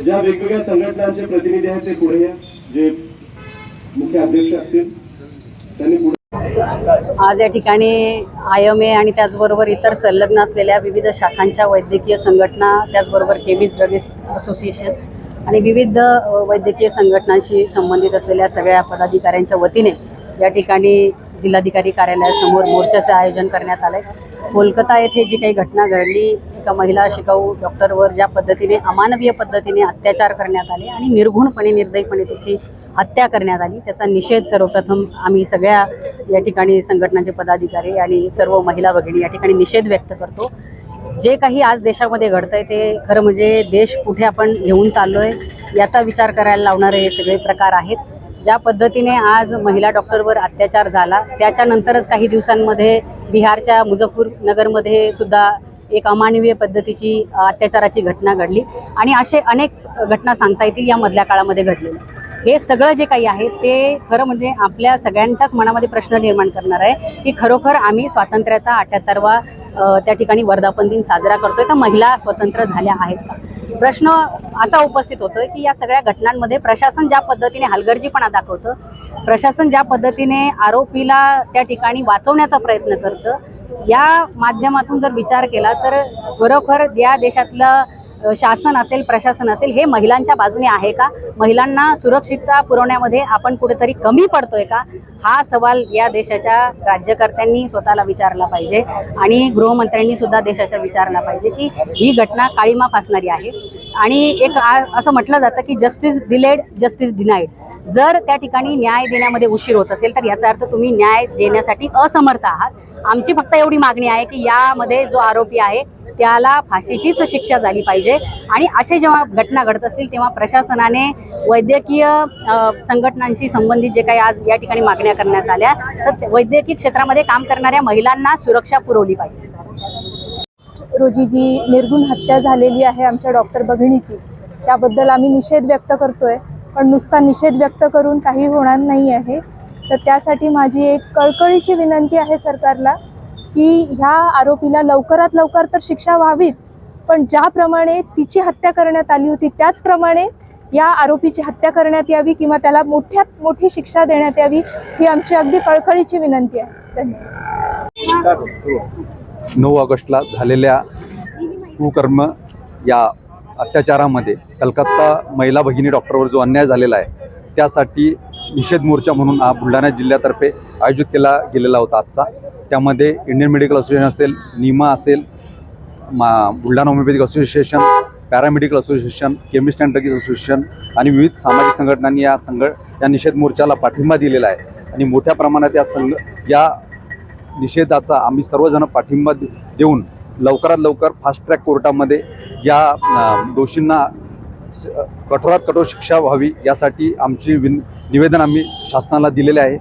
ज्या वेगवेगळ्या संघटनांचे प्रतिनिधी आहेत ते पुढे या. जे मुख्य अध्यक्ष असतील त्यांनी पुढे आज या ठिकाणी आय एम ए आणि त्याचबरोबर इतर संलग्न असलेल्या विविध शाखांच्या वैद्यकीय संघटना त्याचबरोबर केमिस्ट ड्रगिस्ट असोसिएशन आणि विविध वैद्यकीय संघटनांशी संबंधित असलेल्या सगळ्या पदाधिकाऱ्यांच्या वतीने या ठिकाणी जिल्हाधिकारी कार्यालयासमोर मोर्चाचं आयोजन करण्यात आलं आहे कोलकाता येथे जी काही घटना घडली एका महिला शिकाऊ डॉक्टरवर ज्या पद्धतीने अमानवीय पद्धतीने अत्याचार करण्यात आले आणि निर्घुणपणे निर्दयीपणे तिची हत्या करण्यात आली त्याचा निषेध सर्वप्रथम आम्ही सगळ्या या ठिकाणी संघटनांचे पदाधिकारी आणि सर्व महिला भगिनी या ठिकाणी निषेध व्यक्त करतो. जे काही आज देशामध्ये घडतंय ते खरं म्हणजे देश कुठे आपण घेऊन चाललो आहे याचा विचार करायला लावणारे हे सगळे प्रकार आहेत. ज्या पद्धतीने आज महिला डॉक्टरवर अत्याचार झाला त्याच्यानंतरच काही दिवसांमध्ये बिहारच्या मुझफ्फरनगरमध्ये सुद्धा एक अमानवीय पद्धतीची अत्याचाराची घटना घडली. आणि असे अनेक घटना सांगता येतील या मधल्या काळामध्ये घडलेल्या. हे सगळं जे काही आहे ते खरं म्हणजे आपल्या सगळ्यांच्याच मनामध्ये प्रश्न निर्माण करणार आहे की खरोखर आम्ही स्वातंत्र्याचा अठ्याहत्तरवा त्या ठिकाणी वर्धापन दिन साजरा करतोय तर महिला स्वतंत्र झाल्या आहेत का? प्रश्न असा उपस्थित होतोय की या सगळ्या घटनांमध्ये प्रशासन ज्या पद्धतीने हलगर्जीपणा दाखवतं प्रशासन ज्या पद्धतीने आरोपीला त्या ठिकाणी वाचवण्याचा प्रयत्न करतं या माध्यमातून जर विचार केला तर खरोखर या देशातलं शासन असेल प्रशासन असेल हे महिलांच्या बाजूने आहे का? महिलांना सुरक्षितता पुरवण्यामध्ये आपण कुठेतरी कमी पडतोय का? हा सवाल या देशाच्या राज्यकर्त्यांनी स्वतःला विचारला पाहिजे आणि गृहमंत्र्यांनी सुद्धा देशाच्या विचारला पाहिजे की ही घटना काळीमा फासणारी आहे. आणि एक आ- असं म्हटलं जातं की जस्टिस डिलेड जस्टिस डिनाईड जर त्या ठिकाणी न्याय देण्यामध्ये उशीर होत असेल तर याचा अर्थ तुम्ही न्याय देण्यासाठी असमर्थ आहात. आमची फक्त एवढी मागणी आहे की यामध्ये जो आरोपी आहे त्याला फाशीचीच शिक्षा झाली पाहिजे. आणि असे जेव्हा घटना घडत असतील तेव्हा प्रशासनाने वैद्यकीय संघटनांशी संबंधित जे काही आज या ठिकाणी मागण्या करण्यात आल्या तर वैद्यकीय क्षेत्रामध्ये काम करणाऱ्या महिलांना सुरक्षा पुरवली पाहिजे. रोजी जी निर्गुण हत्या झालेली आहे आमच्या डॉक्टर बघिणीची. त्याबद्दल आम्ही निषेध व्यक्त करतोय पण नुसता निषेध व्यक्त करून काही होणार नाही आहे तर त्यासाठी माझी एक कळकळीची विनंती आहे सरकारला की ह्या आरोपीला लवकरात लवकर तर शिक्षा व्हावीच पण ज्याप्रमाणे तिची हत्या करण्यात आली होती त्याचप्रमाणे या आरोपीची हत्या करण्यात यावी किंवा त्याला मोठ्यात मोठी शिक्षा देण्यात यावी ही आमची अगदी कळकळीची विनंती आहे. धन्यवाद. नऊ ऑगस्टला झालेल्या कुकर्म या अत्याचारामध्ये कलकत्ता महिला भगिनी डॉक्टरवर जो अन्याय झालेला आहे त्यासाठी निषेध मोर्चा म्हणून हा बुलढाणा जिल्ह्यातर्फे आयोजित केला गेलेला होता आजचा. त्यामध्ये इंडियन मेडिकल असोसिएशन असेल निमा असेल मा Buldhana homeopathic association paramedical association chemist and druggist association आणि विविध सामाजिक संघटनांनी या संघ या निषेध मोर्चाला पाठिंबा दिलेला आहे. आणि मोठ्या प्रमाणात या संघ या निषेधाचा आम्ही सर्वजण पाठिंबा देऊन लवकरात लवकर फास्ट ट्रॅक कोर्टामध्ये या दोषींना स- कठोरात कठोर शिक्षा व्हावी यासाठी आमची विन निवेदन आम्ही शासनाला दिलेले आहे.